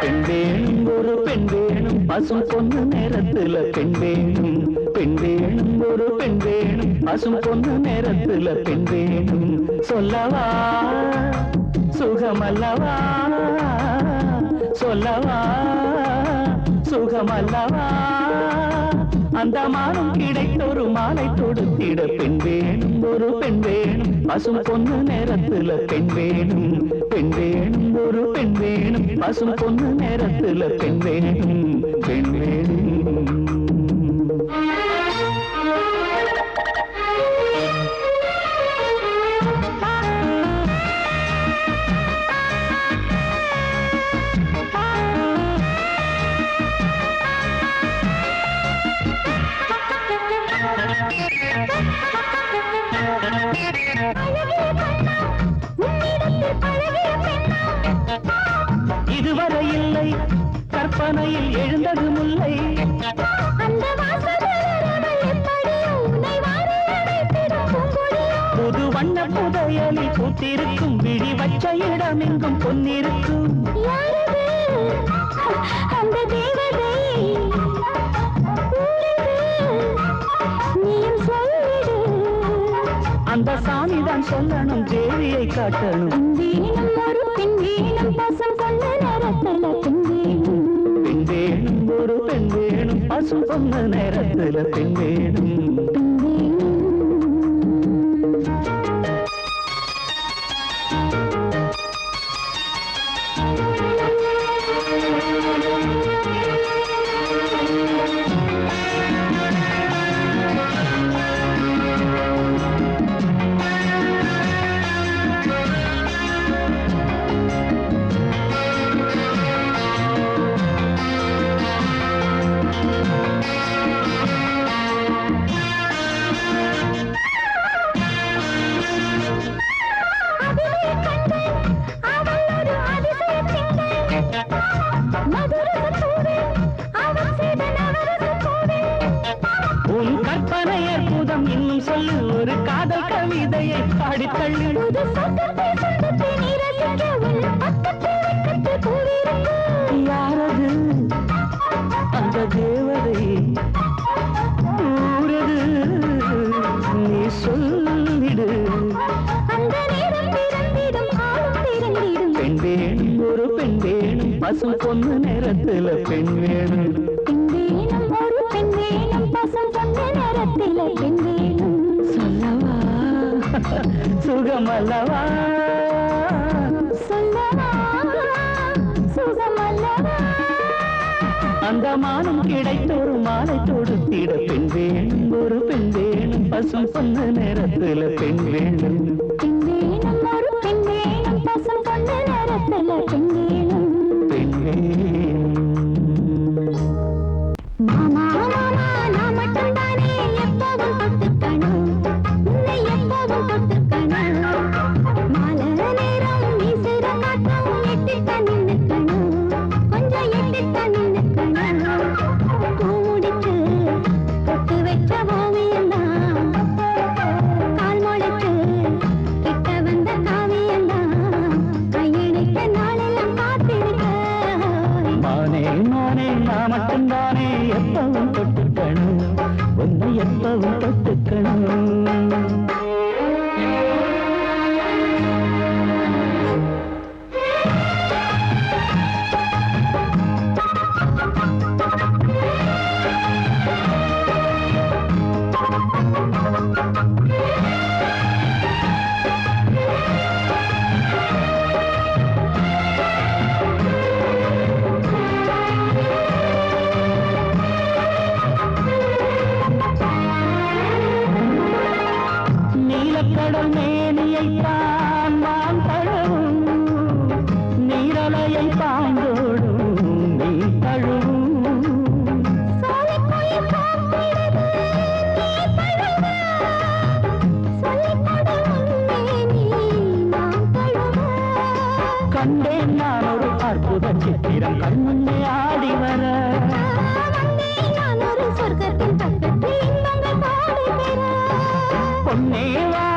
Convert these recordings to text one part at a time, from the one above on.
பெண் வேணும் ஒரு பெண் வேணும். பசும் பொண்ணு நேரத்துல பெண் வேணும். பெண் வேணும் ஒரு பெண் வேணும். பசும் பொண்ணு நேரத்துல பெண் வேணும். சொல்லவா? சுகமல்லவா? சொல்லவா? சுகமல்லவா? அந்த மானம் கிடைத்தொரு மாலை தொடுத்திட பெண் வேணும் ஒரு பெண் வேணும். பசும் பொண்ணு நேரத்துல பெண் வேணும் பெண் வேணும் ஒரு பெண் வேணும். பசும் பொண்ணு நேரத்துல பெண் வேணும் பெண் வேணும். பூத்திருக்கும் விழி வச்ச இடம் எங்கும் பொன்னிருக்கும் அந்த தேவதை. அந்த சாமிதான் சொல்லணும் தேவியை காட்டணும். வேணும் ஒரு பெண் வேணும் பசம் சொன்ன நேரத்துல பெண் வேணும் ஒரு பெண் வேணும் பசு பொண்ணு நேரத்துல பெண் வேணும் யாரது? அந்த தேவதை ஊரது. நீ சொல்லிடு. பெண் வேணும் ஒரு பெண் வேணும். பொண்ணு நேரத்துல பெண் வேணும். பெண் வேணும் ஒரு பெண் வேணும். பசம் சொந்த நேரத்தில் பெண் வேணும் சுகமல்லவா? அந்த மானம் கிடைத்த ஒரு மாலை தொடுத்திட பெண் வேணும். ஒரு பெண் வேணும். பசு பொண்ணு நேரத்துல பெண் வேணும். பெண் வேணும். ஒரு பெண் வேணும். பசம் சொந்த நேரத்தில் பெண் வேணும். பெண் வேணும். எப்பவும் தொட்டுக்கணும். உன்னை எப்பவும் தொட்டுக்கணும்.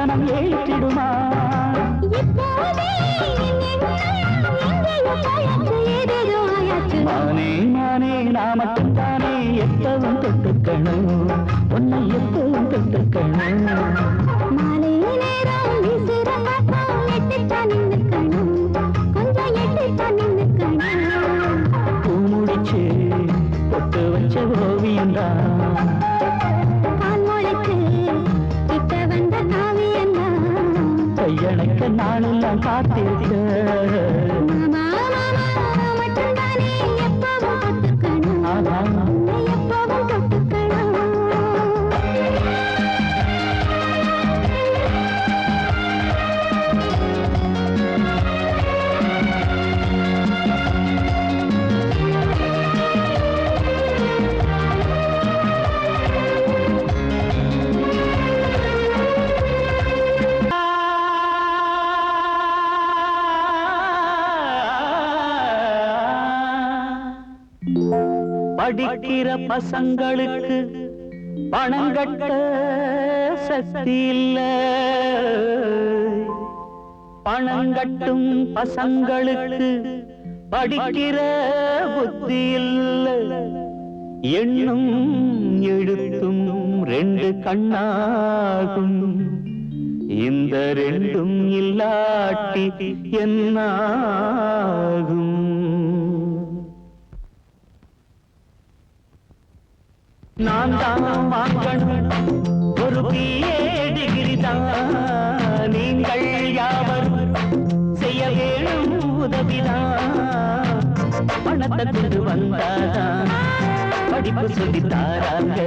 ஊசனம் ஏற்றிடுமா? மானே மானே நான் மட்டும்தானே எப்பவும் தொட்டுக்கணும். உன்னை எப்பவும் தொட்டுக்கணும். படிக்கிற பசங்களுக்கு பணம் கட்ட சக்தி இல்ல. பணம் கட்டும் பசங்களுக்கு படிக்கிற புத்தி இல்ல. எண்ணும் எழுத்தும் ரெண்டு கண்ணாகும். இந்த ரெண்டும் இல்லாட்டி என்னாகும்? நான் தான் வாங்கணும். ஒரு பிஏ டிகிரி தான். நீங்கள் யாவர் செய்ய வேணும் உதவிதான். பணத்தை கொண்டு வந்தாதான் படிப்பு சொல்லி தாராங்க.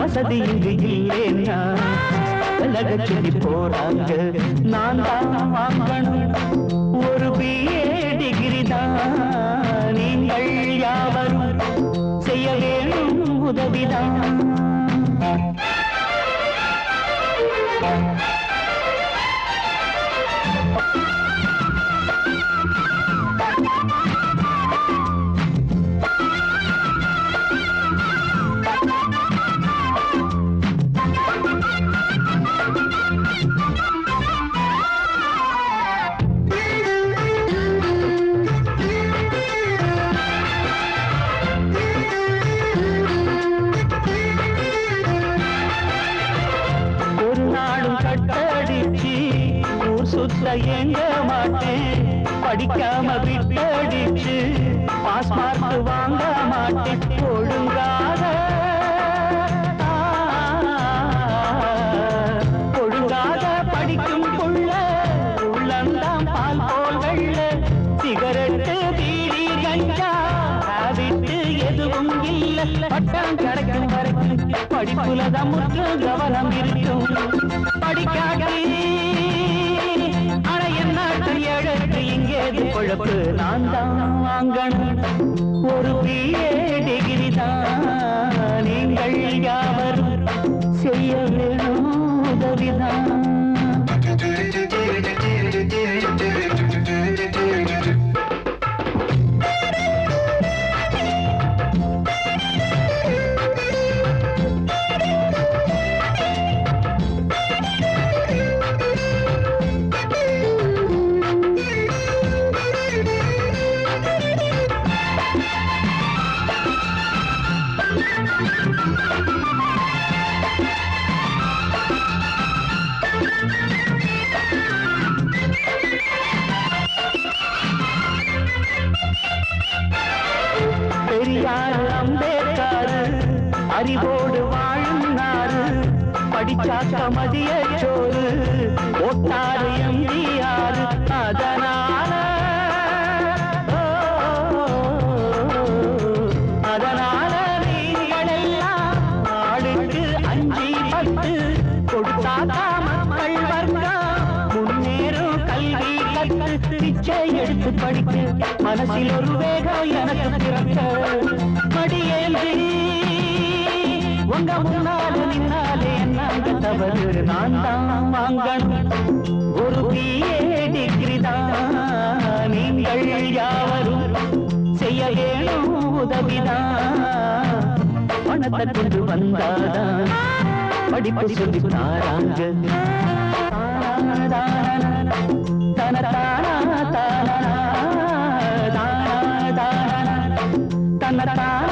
வசதி இங்கு இல்லைன்னா விலக சொல்லி போறாங்க. நான் தான் வாங்கணும். ஒரு பிஏ டிகிரி தான். நீங்கள் யாவரும் செய்ய வேணும் உதவிதான் பட்டம் கிடைக்கும் வரைக்கும் படிப்புல தான் முற்றும் கவனம் இருக்கும். படிக்காக ஆனா என்ன எழுத்து இங்கேது பொழப்பு. நான் தான் வாங்கணும். ஒரு பிஏ டிகிரி தான். நீங்கள் யாவரும் செய்ய வேணும் உதவிதான். அறிவோடு வாழ்ந்தாரு படிச்சாக்க மதிய சோறு போட்டாரு எம்ஜிஆர் அதனால. அதனால நீங்கள் எல்லாம் ஆளுக்கு அஞ்சி பத்து கொடுத்தாக்கா மக்கள் வர்க்கம். முன்னேறும் கல்வி கற்று பிச்சை எடுத்து படிக்க மனசில் ஒரு உங்க நின்னாலே என்ன தவறு நான் தான் வாங்கணும் ஒரு பிஏ டிகிரி தான் நீங்கள் யாவரும் செய்ய வேணும் உதவிதான் பணத்தை கொண்டு வந்தாதான் படிப்பு சொல்லி தாராங்க தன தானா தானா தானா தானா தன தானா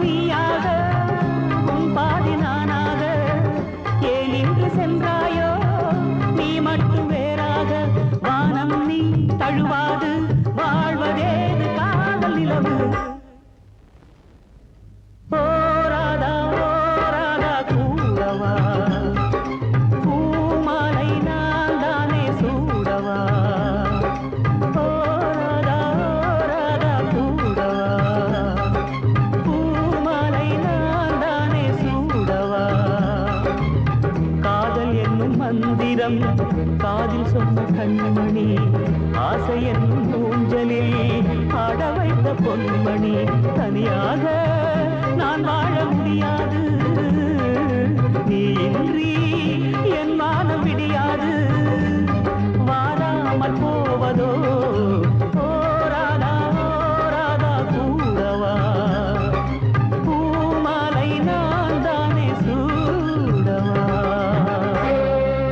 मियाँ கீதம் காதில் சொன்ன கண்மணி ஆசையன் என்னும் ஊஞ்சலில் ஆட வைத்த பொன்மணி. தனியாக நான் வாழ முடியாது.